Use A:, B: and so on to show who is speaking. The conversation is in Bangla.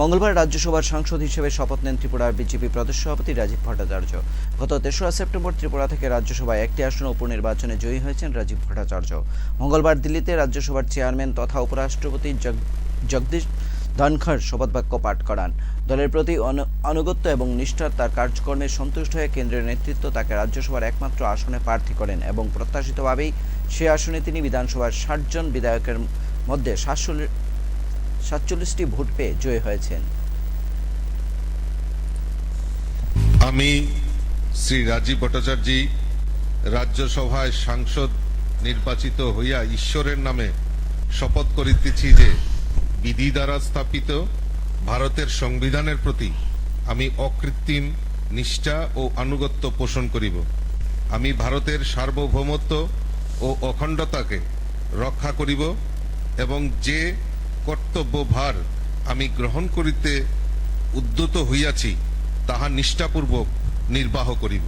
A: মঙ্গলবার রাজ্যসভার সাংসদ হিসেবে শপথ নেন ত্রিপুরার বিজেপি প্রদেশ সভাপতি রাজীব ভট্টাচার্য। গত তেসরা সেপ্টেম্বর ত্রিপুরা থেকে রাজ্যসভায় একটি আসন উপনির্বাচনে জয়ী হয়েছেন রাজীব ভট্টাচার্য। মঙ্গলবার দিল্লিতে রাজ্যসভার চেয়ারম্যান তথা উপরাষ্ট্রপতি জগ- জগদীশ ধনখড় শপথবাক্য পাঠ করান। দলের প্রতি আনুগত্য এবং নিষ্ঠার তার কার্যক্রমে সন্তুষ্ট হয়ে কেন্দ্রের নেতৃত্ব তাকে রাজ্যসভার একমাত্র আসনে প্রার্থী করেন এবং প্রত্যাশিতভাবেই সে আসনে তিনি বিধানসভার ষাটজন বিধায়কের মধ্যে সাতচল্লিশ সাতচল্লিশটি ভোট পেয়ে জয়ী হয়েছেন।
B: আমি শ্রী রাজীব ভট্টাচার্যী রাজ্যসভায় সাংসদ নির্বাচিত হইয়া ঈশ্বরের নামে শপথ করিতেছি যে বিধি দ্বারা স্থাপিত ভারতের সংবিধানের প্রতি আমি অকৃত্রিম নিষ্ঠা ও আনুগত্য পোষণ করিব। আমি ভারতের সার্বভৌমত্ব ও অখণ্ডতাকে রক্ষা করিব এবং যে কর্তব্যভার আমি গ্রহণ করিতে উদ্যত হইয়াছি তাহা নিষ্ঠাপূর্বক নির্বাহ করিব।